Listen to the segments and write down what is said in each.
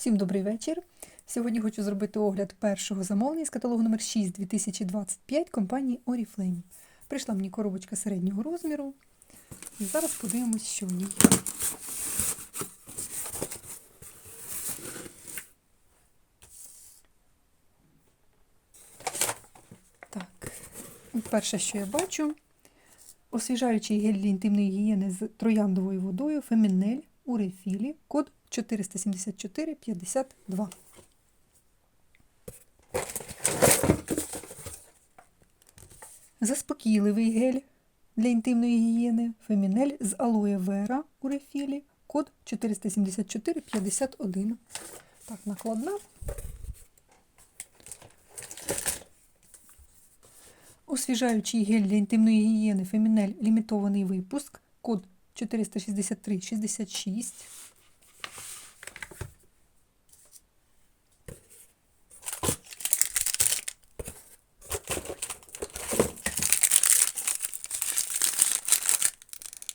Всім добрий вечір. Сьогодні хочу зробити огляд першого замовлення з каталогу номер 6 2025 компанії Oriflame. Прийшла мені коробочка середнього розміру. І зараз подивимось, що в ній. Так, перше, що я бачу, освіжаючий гель для інтимної гігієни з трояндовою водою Фемінель у рефілі, код 47452. Заспокійливий гель для інтимної гігієни Фемінель з алоє вера у рефілі, код 47451. Так, накладна. Освіжаючий гель для інтимної гігієни Фемінель лімітований випуск, код 46366.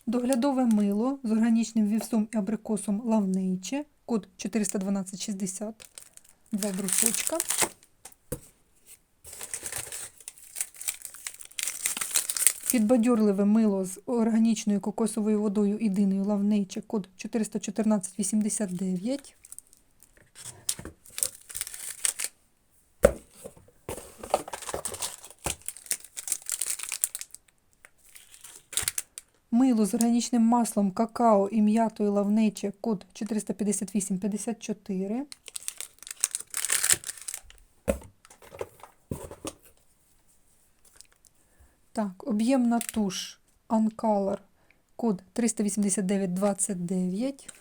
Доглядове мило з органічним вівсом і абрикосом Лавнейче, код 41260, два брусочка. Підбадьорливе мило з органічною кокосовою водою і диною Лавнейче, код 41489. Мило з органічним маслом какао і м'ятою лавнече, код 45854. Так, об'ємна туш Uncolor, код 38929.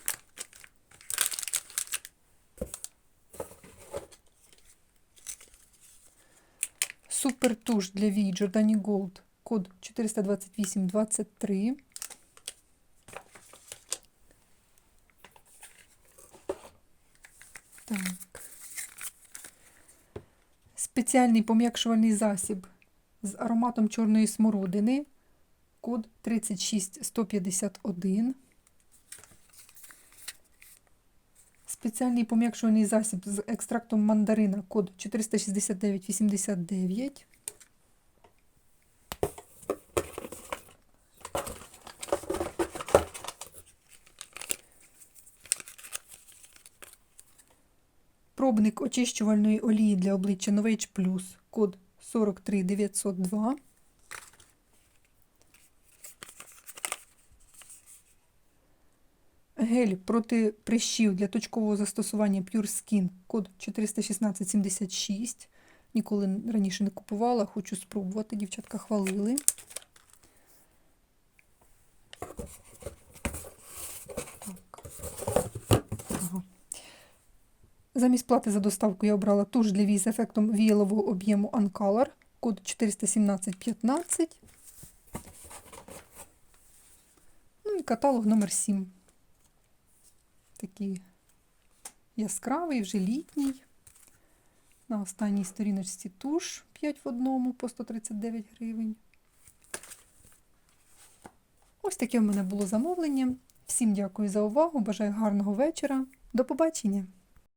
Супер туш для вій Giordani Gold, код 42823. Так. Спеціальний пом'якшувальний засіб з ароматом чорної смородини, код 36151. Спеціальний пом'якшувальний засіб з екстрактом мандарина, код 46989. Пробник очищувальної олії для обличчя Novage Plus, код 43902. Гель проти прищів для точкового застосування Pure Skin, код 41676. Ніколи раніше не купувала, хочу спробувати, дівчатка хвалили. Замість плати за доставку я обрала туш для вій з ефектом віялового об'єму Uncolor, код 41715. Ну і каталог номер 7. Такий яскравий, вже літній. На останній сторіночці туш 5 в одному по 139 гривень. Ось таке в мене було замовлення. Всім дякую за увагу. Бажаю гарного вечора. До побачення!